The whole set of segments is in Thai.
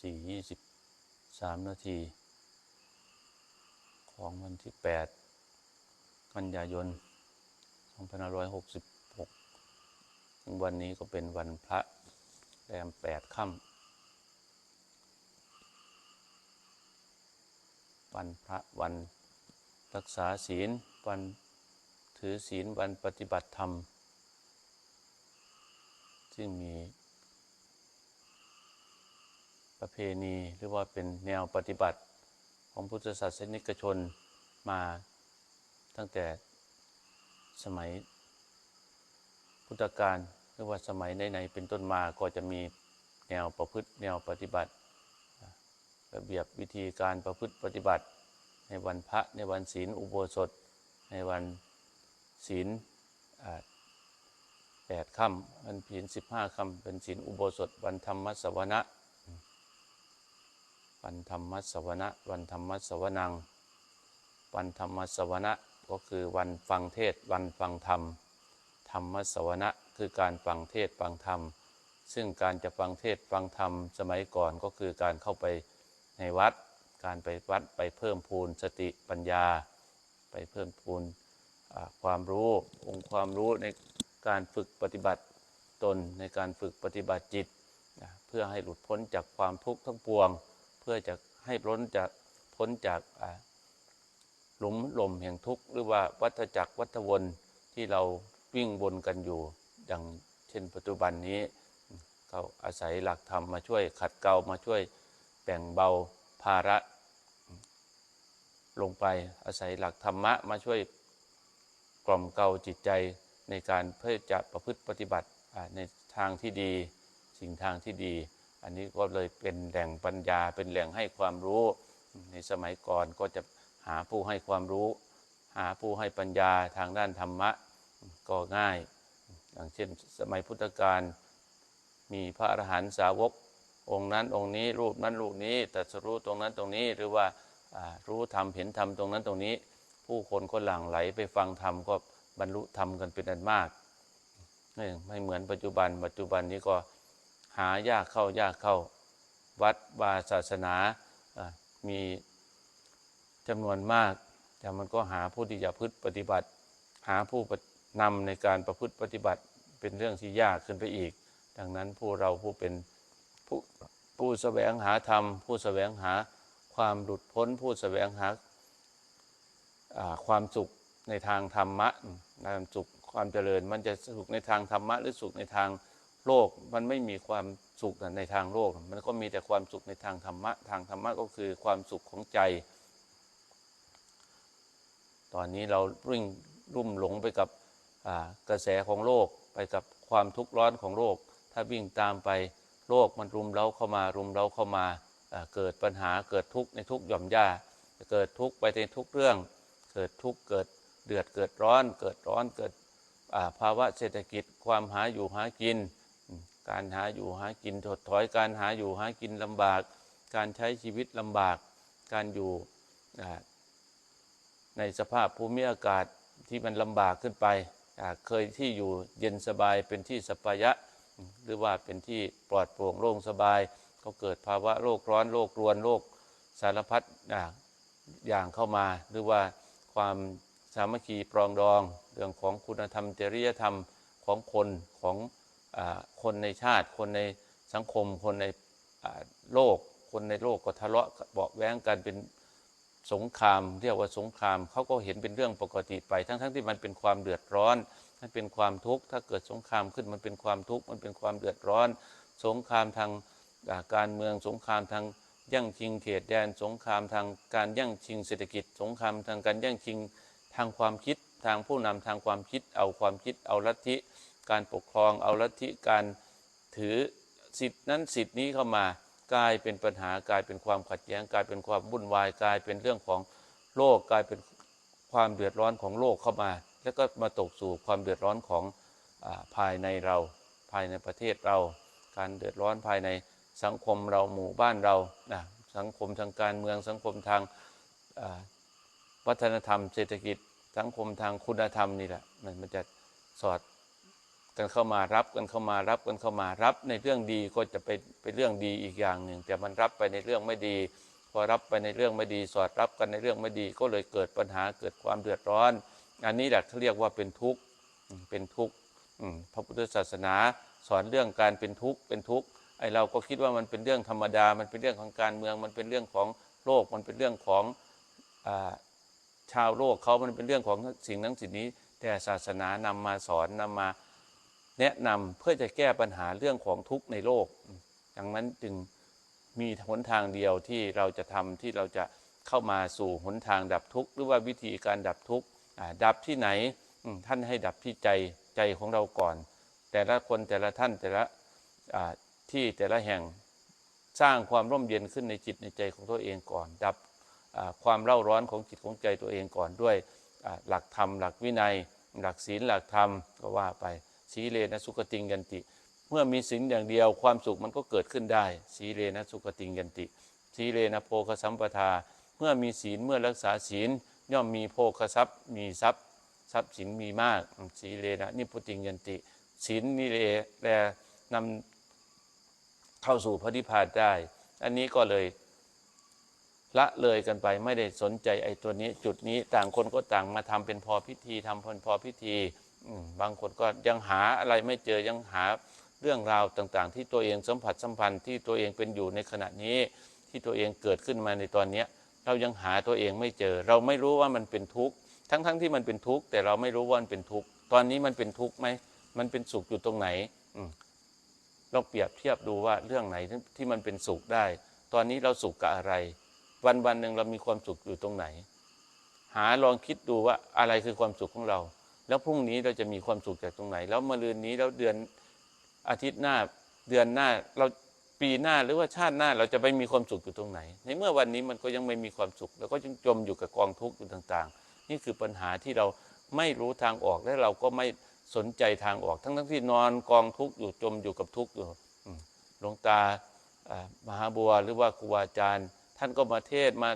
สี่ยี่สิบสามนาที ของวันที่แปดกันยายนสองพันห้าร้อยหกสิบหกวันนี้ก็เป็นวันพระแรมแปดค่ำวันพระวันรักษาศีล วันถือศีล วันปฏิบัติธรรม ซึ่งมี ประเพณีหรือว่าเป็นแนวปฏิบัติของพุทธศาสนิกชนมาตั้งแต่สมัยพุทธกาลหรือว่าสมัยไหนๆเป็นต้นมาก็จะมีแนวประพฤติแนวปฏิบัติ ระเบียบวิธีการประพฤติปฏิบัติ ในวันพระในวันศีลอุโบสถ ในวันศีลแปดค่ำวันศีลสิบห้าค่ำเป็นศีลอุโบสถ วันธรรมสวนะ วันธรรมสวนะวันธรรมสวนัง วันธรรมสวนะก็คือวันฟังเทศวันฟังธรรม ธรรมสวนะคือการฟังเทศฟังธรรม ซึ่งการจะฟังเทศฟังธรรมสมัยก่อนก็คือการเข้าไปในวัด การไปวัดไปเพิ่มพูนสติปัญญา ไปเพิ่มพูนความรู้องค์ความรู้ในการฝึกปฏิบัติตนในการฝึกปฏิบัติจิต เพื่อให้หลุดพ้นจากความทุกข์ทั้งปวง พื่อจะให้พ้นจากพ้นจากหลุมหล่มแห่งทุกข์หรือว่าวัฏจักรวัฏวนที่เราวิ่งวนกันอยู่อย่างเช่นปัจจุบันนี้เขาอาศัยหลักธรรมมาช่วยขัดเกลามาช่วยแบ่งเบาภาระ ลงไปอาศัยหลักธรรมะมาช่วยกล่อมเกลาจิตใจในการเพื่อจะประพฤติปฏิบัติในทางที่ดี สิ่งทางที่ดี อันนี้ก็เลยเป็นแหล่งปัญญาเป็นแหล่งให้ความรู้ ในสมัยก่อนก็จะหาผู้ให้ความรู้ หาผู้ให้ปัญญาทางด้านธรรมะก็ง่าย อย่างเช่นสมัยพุทธกาลมีพระอรหันตสาวก องค์นั้นองค์นี้รูปนั้นรูปนี้ตรัสรู้ตรงนั้นตรงนี้หรือว่ารู้ธรรมเห็นธรรมตรงนั้นตรงนี้ ผู้คนก็หลั่งไหลไปฟังธรรมก็บรรลุธรรมกันเป็นอันมากไม่ไม่เหมือนปัจจุบันปัจจุบันนี้ก็ หายากเข้ายากเข้าวัดวาศาสนามีจำนวนมาก แต่มันก็หาผู้ที่จะพึ่ปฏิบัติ หาผู้นำในการประพฤติปฏิบัติเป็นเรื่องที่ยากขึ้นไปอีก ดังนั้นผู้เราผู้เป็นผู้ผู้แสวงหาธรรม ผู้แสวงหาความหลุดพ้น ผู้แสวงหาความสุขในทางธรรมะความสุขความเจริญ มันจะสุขในทางธรรมะหรือสุขในทาง โลกมันไม่มีความสุขในทางโลก มันก็มีแต่ความสุขในทางธรรมะ ทางธรรมะก็คือความสุขของใจ ตอนนี้เราริ่งรุ่มหลงไปกับกระแสของโลก ไปกับความทุกข์ร้อนของโลก ถ้าวิ่งตามไปโลกมันรุมเร้าเข้ามา รุมเร้าเข้ามาเกิดปัญหาเกิดทุกข์ในทุกหย่อมย่าเกิดทุกข์ไปในทุกเรื่อง เกิดทุกข์เกิดเดือดเกิดร้อน เกิดร้อนเกิดภาวะเศรษฐกิจความหาอยู่หากิน การหาอยู่หากินถดถอย การหาอยู่หากินลำบาก การใช้ชีวิตลำบาก การอยู่ในสภาพภูมิอากาศที่มันลำบากขึ้นไป เคยที่อยู่เย็นสบายเป็นที่สปายะ หรือว่าเป็นที่ปลอดโปร่งโล่งสบาย ก็เกิดภาวะโรคร้อนโรครวนโรคสารพัดอย่างเข้ามา หรือว่าความสามัคคีปรองดอง เรื่องของคุณธรรมจริยธรรมของคนของ คนในชาติ คนในสังคม คนในโลก คนในโลกก็ทะเลาะเบาแว้งกันเป็นสงคราม เรียกว่าสงครามเขาก็เห็นเป็นเรื่องปกติไป ทั้งๆทที่มันเป็นความเดือดร้อนมันเป็นความทุกข์ถ้าเกิดสงครามขึ้นมันเป็นความทุกข์มันเป็นความเดือดร้อน สงครามทางการเมืองสงครามทางยั่งชิงเขตแดนสงครามทางการยั่งชิงเศรษฐกิจ สงครามทางการยั่งชิงทางความคิดทางผู้นำทางความคิด เอาความคิดเอาลัทธิ การปกครองเอาลัทธิการถือสิทธินั้นสิทธินี้เข้ามากลายเป็นปัญหากลายเป็นความขัดแย้งกลายเป็นความวุ่นวายกลายเป็นเรื่องของโลกกลายเป็นความเดือดร้อนของโลกเข้ามา แล้วก็มาตกสู่ความเดือดร้อนของอภายในเราภายในประเทศเรา การเดือดร้อนภายในสังคมเราหมู่บ้านเรานะสังคมทางการเมืองสังคมทางวัฒนธรรม เศรษฐกิจสังคมทางคุณธรรมนี่แหละมันมันจะสอด กันเข้ามารับกันเข้ามารับกันเข้ามารับในเรื่องดีก็จะไปเป็นเรื่องดีอีกอย่างหนึ่ง แต่มันรับไปในเรื่องไม่ดี พอรับไปในเรื่องไม่ดี สอดรับกันในเรื่องไม่ดี ก็เลยเกิดปัญหาเกิดความเดือดร้อน อันนี้แหละเขาเรียกว่าเป็นทุกข์เป็นทุกข์พระพุทธศาสนาสอนเรื่องการเป็นทุกข์เป็นทุกข์ไอเราก็คิดว่ามันเป็นเรื่องธรรมดา มันเป็นเรื่องของการเมือง มันเป็นเรื่องของโลก มันเป็นเรื่องของชาวโลกเขามันเป็นเรื่องของสิ่งนั้นสิ่งนี้ แต่ศาสนานำมาสอนนำมา แนะนำเพื่อจะแก้ปัญหาเรื่องของทุกข์ในโลก ดังนั้นจึงมีหนทางเดียวที่เราจะทำที่เราจะเข้ามาสู่หนทางดับทุกข์หรือว่าวิธีการดับทุกข์ดับที่ไหนท่านให้ดับที่ใจใจของเราก่อน แต่ละคนแต่ละท่านแต่ละที่แต่ละแห่งสร้างความร่มเย็นขึ้นในจิตในใจของตัวเองก่อน ดับความเร่าร้อนของจิตของใจตัวเองก่อนด้วยหลักธรรมหลักวินัย หลักศีลหลักธรรมก็ว่าไป สีเลนะสุขติงยันติ เมื่อมีศีลอย่างเดียวความสุขมันก็เกิดขึ้นได้ สีเลนะสุขติงยันติ สีเลนะโภคสัมปทา เมื่อมีศีลเมื่อรักษาศีลย่อมมีโภคทรัพย์ มีทรัพย์ทรัพย์สินมีมาก สีเลนะนิพุติงยันติศีลนิเลแลนำเข้าสู่พระนิพพานได้ อันนี้ก็เลยละเลยกันไปไม่ได้สนใจไอ้ตัวนี้จุดนี้ต่างคนก็ต่างมาทำเป็นพอพิธีทำเป็นพอพิธี บางคนก็ยังหาอะไรไม่เจอยังหาเรื่องราวต่างๆ ที่ตัวเองสัมผัสสัมพันธ์ที่ตัวเองเป็นอยู่ในขณะนี้ที่ตัวเองเกิดขึ้นมาในตอนนี้เรายังหาตัวเองไม่เจอ เราไม่รู้ว่ามันเป็นทุกข์ทั้งๆทที่มันเป็นทุกข์แต่เราไม่รู้ว่ามันเป็นทุกข์ตอนนี้มันเป็นทุกข์ไหมมันเป็นสุขอยู่ตรงไหนอืมเราเปรียบเทียบดูว่าเรื่องไหนที่ที่มันเป็นสุขได้ ตอนนี้เราสุขกับอะไร วันวันหนึ่งเรามีความสุขอยู่ตรงไหน หาลองคิดดูว่าอะไรคือความสุขของเรา แล้วพรุ่งนี้เราจะมีความสุขจากตรงไหน แล้วมะรืนนี้แล้วเดือนอาทิตย์หน้าเดือนหน้าเราปีหน้าหรือว่าชาติหน้าเราจะไปมีความสุขอยู่ตรงไหน ในเมื่อวันนี้มันก็ยังไม่มีความสุขเราก็ยังจมอยู่กับกองทุกข์อยู่ต่าง ๆ นี่คือปัญหาที่เราไม่รู้ทางออกและเราก็ไม่สนใจทางออก ทั้งๆที่นอนกองทุกข์อยู่จมอยู่กับทุกข์อยู่หลวงตามหาบัวหรือว่าครูบาอาจารย์ ท่านก็มาเทศมา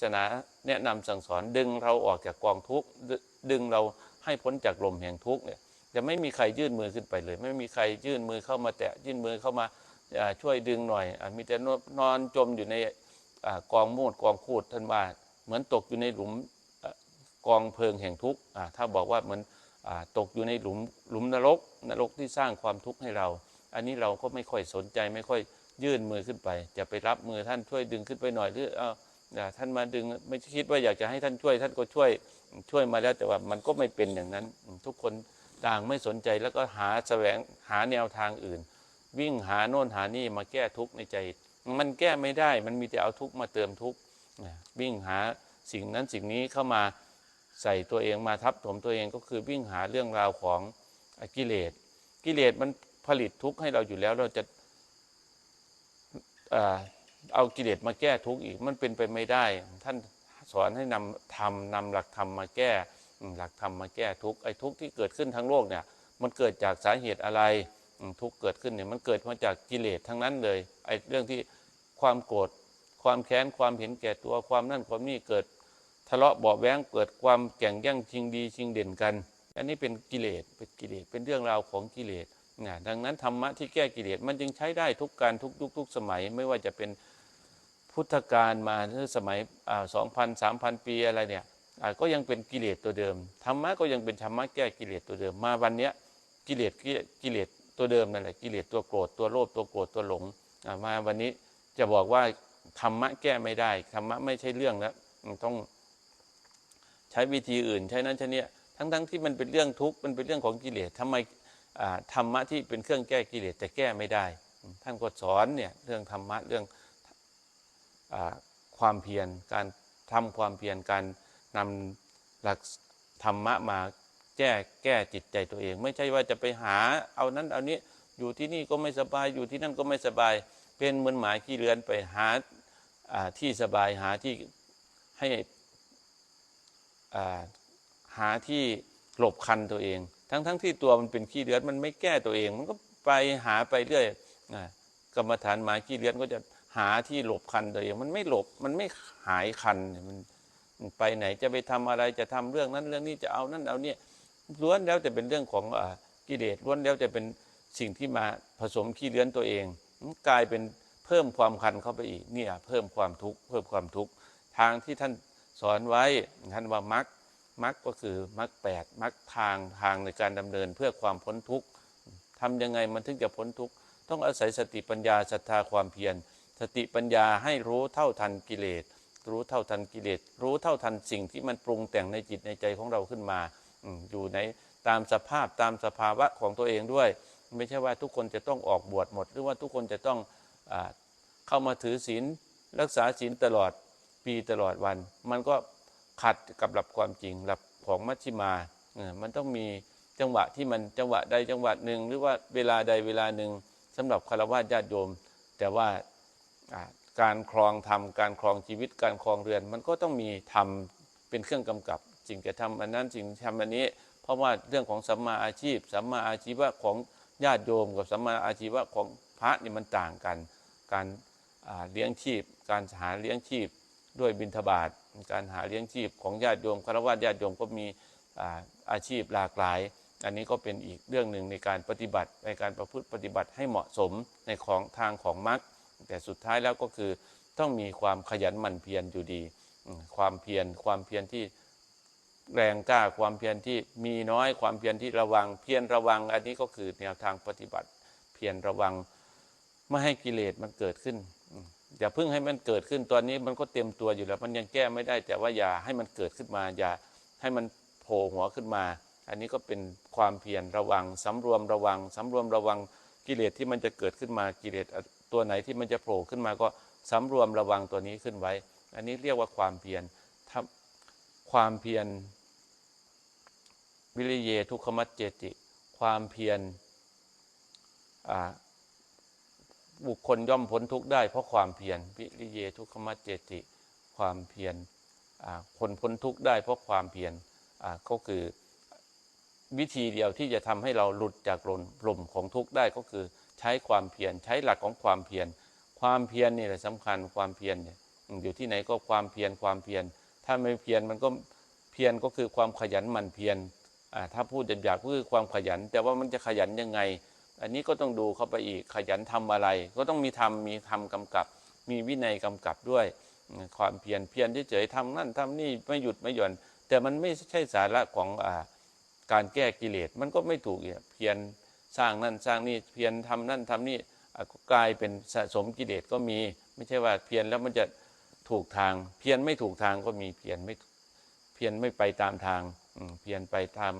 ศาสนาแนะนำสั่งสอนดึงเราออกจากกองทุกข์ดึงเรา ให้พ้นจากลมแห่งทุกข์เนี่ยจะไม่มีใครยื่นมือขึ้นไปเลย ไม่มีใครยื่นมือเข้ามาแตะยื่นมือเข้ามาช่วยดึงหน่อยอมีแต่นอนจมอยู่ในอกองมูดกองคูดท่านว่าเหมือนตกอยู่ในหลุมอกองเพลิงแห่งทุกข์ถ้าบอกว่าเหมือนอตกอยู่ในหลุมหลุมนรกนรกที่สร้างความทุกข์ให้เรา อันนี้เราก็ไม่ค่อยสนใจไม่ค่อยยื่นมือขึ้นไป จะไปรับมือท่านช่วยดึงขึ้นไปหน่อยหรือเออย่าท่านมาดึงไม่คิดว่าอยากจะให้ท่านช่วย ท่านก็ช่วย ช่วยมาแล้วแต่ว่ามันก็ไม่เป็นอย่างนั้น ทุกคนต่างไม่สนใจแล้วก็หาแสวงหาแนวทางอื่น วิ่งหาโน่นหานี่มาแก้ทุกข์ในใจ มันแก้ไม่ได้มันมีแต่เอาทุกข์มาเติมทุกข์วิ่งหาสิ่งนั้นสิ่งนี้เข้ามาใส่ตัวเองมาทับถมตัวเองก็คือวิ่งหาเรื่องราวของกิเลสกิเลสมันผลิตทุกข์ให้เราอยู่แล้วเราจะเอากิเลสมาแก้ทุกข์อีกมันเป็นไปไม่ได้ท่าน สอนให้นำธรรมนำหลักธรรมมาแก้หลักธรรมมาแก้ทุกไอ้ทุกที่เกิดขึ้นทั้งโลกเนี่ยมันเกิดจากสาเหตุอะไรทุกเกิดขึ้นเนี่ยมันเกิดมาจากกิเลสทั้งนั้นเลยไอ้เรื่องที่ความโกรธความแค้นความเห็นแก่ตัวความนั่นความนี่เกิดทะเลาะเบาแวงเกิดความแข่งแย่งชิงดีชิงเด่นกัน อันนี้เป็นกิเลสเป็นกิเลสเป็นเรื่องราวของกิเลสนะดังนั้นธรรมะที่แก้กิเลสมันจึงใช้ได้ทุกการทุกยุคทุกสมัยไม่ว่าจะเป็น พุทธกาลมาหรือสมัยสองพันสามพันปีอะไรเนี่ยก็ยังเป็นกิเลสตัวเดิมธรรมะก็ยังเป็นธรรมะแก้กิเลสตัวเดิมมาวันเนี้ยกิเลสกิเลสตัวเดิมนั่นแหละกิเลสตัวโกรธตัวโลภตัวโกรธตัวหลงมาวันนี้จะบอกว่าธรรมะแก้ไม่ได้ธรรมะไม่ใช่เรื่องแล้วต้องใช้วิธีอื่น ใช้นั้นใช้นี้ทั้งๆทที่มันเป็นเรื่องทุกข์มันเป็นเรื่องของกิเลสทำไมธรรมะที่เป็นเครื่องแก้กิเลสแต่แก้ไม่ได้ ท่านก็สอนเนี่ยเรื่องธรรมะเรื่อง ความเพียรการทำความเพียรการนำหลักธรรมะมาแก้แก้จิตใจตัวเอง ไม่ใช่ว่าจะไปหาเอานั้นเอานี้อยู่ที่นี่ก็ไม่สบายอยู่ที่นั่นก็ไม่สบาย เป็นเหมือนหมาขี้เลือนไปหาที่สบายหาที่ให้หาที่หลบคันตัวเอง ทั้งทั้งที่ตัวมันเป็นขี้เลือนมันไม่แก้ตัวเอง มันก็ไปหาไปเรื่อยอกรรมฐานหมาขี้เลือนก็จะ หาที่หลบคันตัวเองมันไม่หลบมันไม่หายคันมันไปไหนจะไปทำอะไรจะทำเรื่องนั้นเรื่องนี้จะเอานั่นเอาเนี่ยล้วนแล้วแต่เป็นเรื่องของอกิเลสล้วนแล้วจะเป็นสิ่งที่มาผสมขี้เลื้อนตัวเองกลายเป็นเพิ่มความคันเข้าไปอีกเนี่ยเพิ่มความทุกข์เพิ่มความทุกข์ทางที่ท่านสอนไว้ท่านว่ามักมักก็คือมักแปดมักทางทางในการดำเนินเพื่อความพ้นทุกข์ทำยังไงมันถึงจะพ้นทุกข์ต้องอาศัยสติปัญญาศรัทธาความเพียร สติปัญญาให้รู้เท่าทันกิเลส รู้เท่าทันกิเลส รู้เท่าทันสิ่งที่มันปรุงแต่งในจิตในใจของเราขึ้นมาอยู่ในตามสภาพตามสภาวะของตัวเองด้วย ไม่ใช่ว่าทุกคนจะต้องออกบวชหมด หรือว่าทุกคนจะต้องอเข้ามาถือศีลรักษาศีลตลอดปีตลอดวัน มันก็ขัดกับหลักความจริงหลักของมัชฌิมามันต้องมีจังหวะที่มันจังหวะใดจังหวะหนึ่งหรือว่าเวลาใดเวลาหนึ่งสำหรับคารวะญาติโยม แต่ว่า การครองธรรมการครองชีวิตการครองเรือน มันก็ต้องมีธรรมเป็นเครื่องกำกับสิ่งจะทำอันนั้นสิ่งทำอันนี้ เพราะว่าเรื่องของสัมมาอาชีพสัมมาอาชีวะของญาติโยมกับสัมมาอาชีวะของพระนี่มันต่างกัน การเลี้ยงชีพ การหาเลี้ยงชีพด้วยบิณฑบาตการหาเลี้ยงชีพของญาติโยมคารวะญาติโยมก็มีอาอาชีพหลากหลาย อันนี้ก็เป็นอีกเรื่องหนึ่งในการปฏิบัติในการประพฤติปฏิบัติให้เหมาะสมในของทางของมรรค แต่สุดท้ายแล้วก็คือต้องมีความขยันหมั่นเพียรอยู่ดี ความเพียรความเพียรที่แรงกล้าความเพียรที่มีน้อยความเพียรที่ระวังเพียรระวัง อันนี้ก็คือแนวทางปฏิบัติ เพียรระวังไม่ให้กิเลสมันเกิดขึ้นอืมอย่าเพิ่งให้มันเกิดขึ้นตอนนี้มันก็เต็มตัวอยู่แล้ว มันยังแก้ไม่ได้ แต่ว่าอย่าให้มันเกิดขึ้นมา อย่าให้มันโผล่หัวขึ้นมา อันนี้ก็เป็นความเพียรระวังสำรวมระวังสำรวมระวังกิเลสที่มันจะเกิดขึ้นมากิเลส ตัวไหนที่มันจะโผล่ขึ้นมาก็สำรวมระวังตัวนี้ขึ้นไว้ อันนี้เรียกว่าความเพียรทำความเพียรวิริเยทุกขมัจเจติ ความเพียรบุคคลย่อมพ้นทุกข์ได้เพราะความเพียรวิริเยทุกขมัจเจติ ความเพียรคนพ้นทุกข์ได้เพราะความเพียรก็คือวิธีเดียวที่จะทำให้เราหลุดจากลมลมของทุกข์ได้ก็คือ ใช้ความเพียรใช้หลักของความเพียรความเพียรนี่แหละสำคัญความเพียรเนี่ยอยู่ที่ไหนก็ความเพียรความเพียรถ้าไม่เพียรมันก็เพียรก็คือความขยันหมั่นเพียรถ้าพูดหยาบๆก็คือความขยัน แต่ว่ามันจะขยันยังไง อันนี้ก็ต้องดูเข้าไปอีกขยันทำอะไร ก็ต้องมีธรรมมีธรรมกำกับ มีวินัยกำกับด้วย ความเพียรเพียรเฉยๆทำนั่นทำนี่ไม่หยุดไม่หย่อน แต่มันไม่ใช่สาระของอการแก้กิเลสมันก็ไม่ถูกเนี่ยเพียร สร้างนั่นสร้างนี่เพียรทำนั่นทำนี่ก็กลายเป็นสะสมกิเลสก็มี ไม่ใช่ว่าเพียรแล้วมันจะถูกทาง เพียรไม่ถูกทางก็มีเพียรไม่เพียรไม่ไปตามทางเพียรไปตาม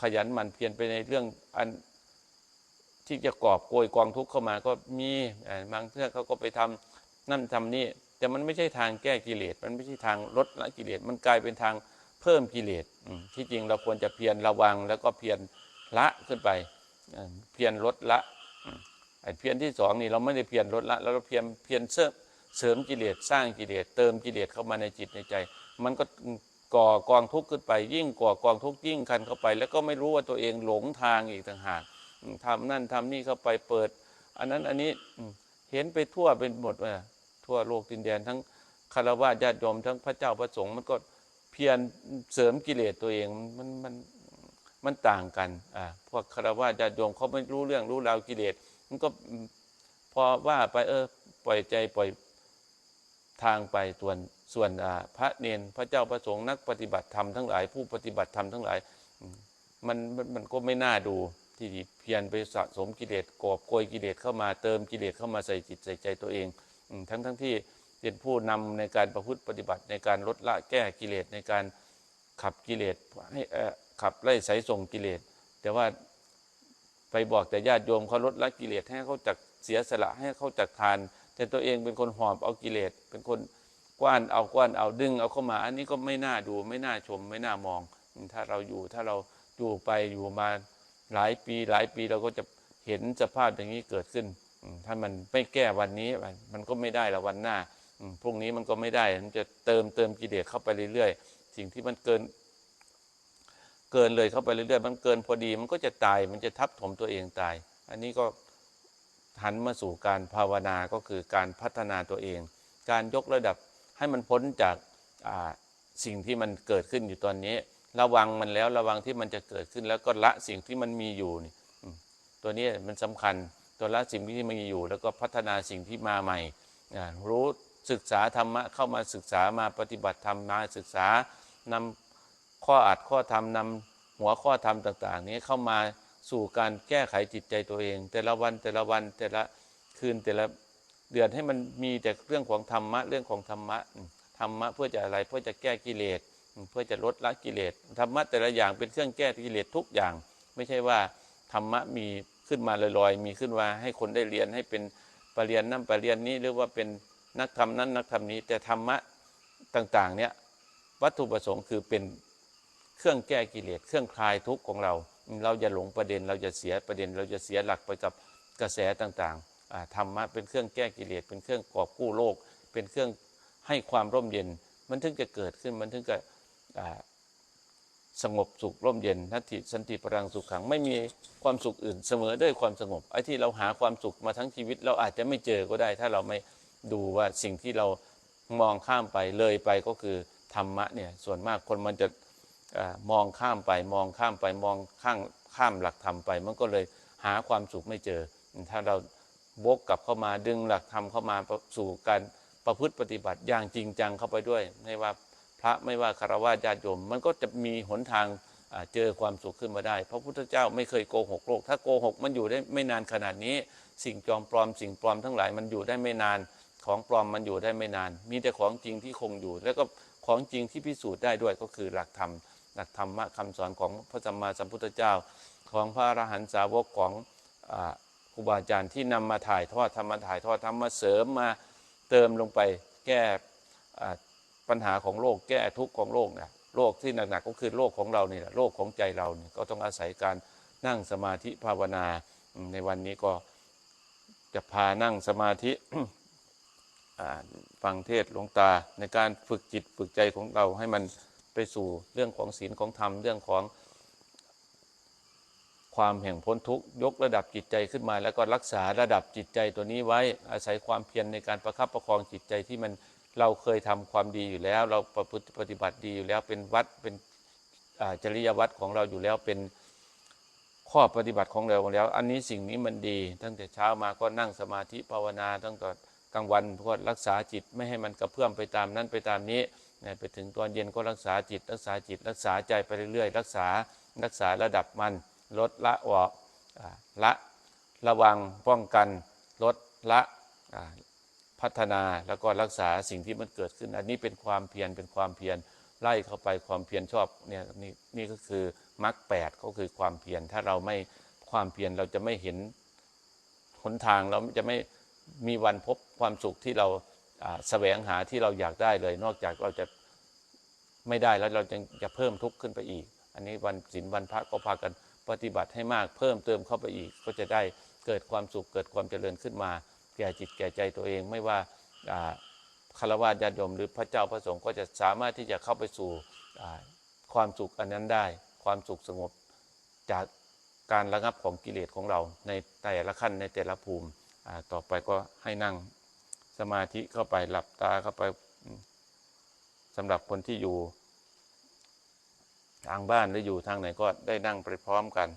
ขยันมันเพียรไปในเรื่องอันที่จะกอบโกยกองทุกข์เข้ามาก็มีบางเทื่อเขาก็ไปทำนั่นทำนี่แต่มันไม่ใช่ทางแก้กิเลส มันไม่ใช่ทางลดละกิเลส มันกลายเป็นทางเพิ่มกิเลสที่จริงเราควรจะเพียรระวังแล้วก็เพียรละขึ้นไป เพียรลดละไอ้เพียรที่สองนี่เราไม่ได้เพียรลดละเราเพียรเพียรเสริมเสริมกิเลสสร้างกิเลสเติมกิเลสเข้ามาในจิตในใจ มันก็ก่อกองทุกข์ขึ้นไป ยิ่งก่อกองทุกข์ยิ่งคันเข้าไป แล้วก็ไม่รู้ว่าตัวเองหลงทางอีกต่างหากอืมทำนั่นทำนี่เข้าไปเปิด อันนั้นอันนี้เห็นไปทั่วเป็นหมดว่าทั่วโลกดินแดนทั้งคารวะญาติโยมทั้งพระเจ้าพระสงฆ์มันก็เพียรเสริมกิเลสตัวเองมันมัน มันต่างกันอ่าพวกคารวะญาติโยมเขาไม่รู้เรื่องรู้ราวกิเลสมันก็พอว่าไปเออปล่อยใจปล่อยทางไปส่วนส่วนอ่าพระเนนพระเจ้าพระสงฆ์นักปฏิบัติธรรมทั้งหลาย ผู้ปฏิบัติธรรมทั้งหลายมันมันมันก็ไม่น่าดูที่เพียรไปสะสมกิเลสกอบโกยกิเลสเข้ามาเติมกิเลสเข้ามาใส่จิตใส่ใจตัวเองทั้งทั้งที่เป็นผู้นำในการประพฤติปฏิบัติในการลดละแก้กิเลสในการขับกิเลสให้อ่อ ขับไล่ไสส่งกิเลส แต่ว่าไปบอกแต่ญาติโยมเขาลดละกิเลสให้เขาจักเสียสละให้เขาจักทาน แต่ตัวเองเป็นคนหอบเอากิเลส เป็นคนกว้านเอากว้านเอาดึงเอาเข้ามา อันนี้ก็ไม่น่าดูไม่น่าชมไม่น่ามอง ถ้าเราอยู่ถ้าเราอยู่ไปอยู่มาหลายปีหลายปีเราก็จะเห็นสภาพอย่างนี้เกิดขึ้น ถ้ามันไม่แก้วันนี้มันก็ไม่ได้ละวันหน้าพรุ่งนี้มันก็ไม่ได้ มันจะเติมเติมกิเลสเข้าไปเรื่อยๆ สิ่งที่มันเกิน เกินเลยเข้าไปเรื่อยๆมันเกินพอดีมันก็จะตายมันจะทับถมตัวเองตาย อันนี้ก็หันมาสู่การภาวนาก็คือการพัฒนาตัวเอง การยกระดับให้มันพ้นจากสิ่งที่มันเกิดขึ้นอยู่ตอนนี้ ระวังมันแล้วระวังที่มันจะเกิดขึ้นแล้วก็ละสิ่งที่มันมีอยู่นี่ตัวนี้มันสำคัญตัวละสิ่งที่มันมีอยู่ แล้วก็พัฒนาสิ่งที่มาใหม่รู้ศึกษาธรรมะเข้ามาศึกษามาปฏิบัติธรรมมาศึกษานำ ข้ออัดข้อธรรมนำหัวข้อธรรมต่าง ๆ นี้เข้ามาสู่การแก้ไขจิตใจตัวเอง แต่ละวันแต่ละวันแต่ละคืนแต่ละเดือนให้มันมีแต่เรื่องของธรรมะเรื่องของธรรมะธรรมะเพื่อจะอะไรเพื่อจะแก้กิเลสเพื่อจะลดละกิเลสธรรมะแต่ละอย่างเป็นเครื่องแก้กิเลสทุกอย่าง ไม่ใช่ว่าธรรมะมีขึ้นมาลอยๆ มีขึ้นมาให้คนได้เรียนให้เป็นปรริญญานั่นปรริญญานี้หรือว่าเป็นนักธรรมนั้นนักธรรมนี้แต่ธรรมะต่างๆเนี่ยวัตถุประสงค์คือเป็น เครื่องแก้กิเลสเครื่องคลายทุกข์ของเรา เราอย่าหลงประเด็นเราจะเสียประเด็น เราจะเสียหลักไปกับกระแสต่างๆธรรมะเป็นเครื่องแก้กิเลสเป็นเครื่องกอบกู้โลก เป็นเครื่องให้ความร่มเย็น มันถึงจะเกิดขึ้นมันถึงจะสงบสุขร่มเย็นนัตติสันติปรังสุขขังไม่มีความสุขอื่นเสมอด้วยความสงบไอ้ที่เราหาความสุขมาทั้งชีวิต เราอาจจะไม่เจอก็ได้ ถ้าเราไม่ดูว่าสิ่งที่เรามองข้ามไปเลยไปก็คือธรรมะเนี่ยส่วนมากคนมันจะ มองข้ามไปมองข้ามไปมองข้างข้ามหลักธรรมไป มันก็เลยหาความสุขไม่เจอ ถ้าเราวกกลับเข้ามาดึงหลักธรรมเข้ามาสู่การประพฤติปฏิบัติอย่างจริงจังเข้าไปด้วย ไม่ว่าพระไม่ว่าคารวะญาติโยม มันก็จะมีหนทางเจอความสุขขึ้นมาได้ พระพุทธเจ้าไม่เคยโกหกโลก ถ้าโกหกมันอยู่ได้ไม่นานขนาดนี้ สิ่งจอมปลอมสิ่งปลอมทั้งหลายมันอยู่ได้ไม่นาน ของปลอมมันอยู่ได้ไม่นาน มีแต่ของจริงที่คงอยู่ แล้วก็ของจริงที่พิสูจน์ได้ด้วยก็คือหลักธรรม หลักธรรมะคำสอนของพระสัมมาสัมพุทธเจ้า ของพระอรหันตสาวกของอครูบาอาจารย์ที่นำมาถ่ายทอดทำมาถ่ายทอดทำมาเสริมมาเติมลงไปแก้ปัญหาของโลกแก้ทุกข์ของโลกเนี่ยโลกที่หนักๆก็คือโลกของเรานี่แหละโลกของใจเราเนี่ยก็ต้องอาศัยการนั่งสมาธิภาวนาในวันนี้ก็จะพานั่งสมาธิฟังเทศหลวงตาในการฝึกจิตฝึกใจของเราให้มัน ไปสู่เรื่องของศีลของธรรมเรื่องของความแห่งพ้นทุกยกระดับจิตใจขึ้นมา แล้วก็รักษาระดับจิตใจตัวนี้ไว้อาศัยความเพียรในการประคับประคองจิตใจที่มันเราเคยทำความดีอยู่แล้ว เราประพฤติปฏิบัติดีอยู่แล้วเป็นวัดเป็นจริยวัดของเราอยู่แล้วเป็นข้อปฏิบัติของเราแล้ว อันนี้สิ่งนี้มันดี ตั้งแต่เช้ามาก็นั่งสมาธิภาวนาตั้งแต่ กลางวันก็รักษาจิตไม่ให้มันกระเพื่อมไปตามนั้นไปตามนี้ไปถึงตอนเย็นก็รักษาจิต รักษาจิต รักษาใจไปเรื่อยๆ รักษารักษาระดับมัน ลดละออกละระวังป้องกัน ลดละพัฒนาแล้วก็รักษาสิ่งที่มันเกิดขึ้น อันนี้เป็นความเพียรเป็นความเพียรไล่เข้าไปความเพียรชอบเนี่ยนี่นี่ก็คือมรรคแปดก็คือความเพียรถ้าเราไม่ความเพียรเราจะไม่เห็นหนทางเราจะไม่ มีวันพบความสุขที่เราแสวงหาที่เราอยากได้เลย นอกจากเราจะไม่ได้แล้วเราจะจะเพิ่มทุกข์ขึ้นไปอีก อันนี้วันศีลวันพระก็พากันปฏิบัติให้มากเพิ่มเติมเข้าไปอีก ก็จะได้เกิดความสุขเกิดความเจริญขึ้นมา แก่จิตแก่ใจตัวเองไม่ว่าคารวะญาติโยมหรือพระเจ้าพระสงฆ์ก็จะสามารถที่จะเข้าไปสู่ความสุขอันนั้นได้ ความสุขสงบจากการระงับของกิเลสของเราในแต่ละขั้นในแต่ละภูมิ ต่อไปก็ให้นั่งสมาธิเข้าไปหลับตาเข้าไปสำหรับคนที่อยู่ ทางบ้านหรืออยู่ทางไหนก็ได้นั่งไปพร้อมกัน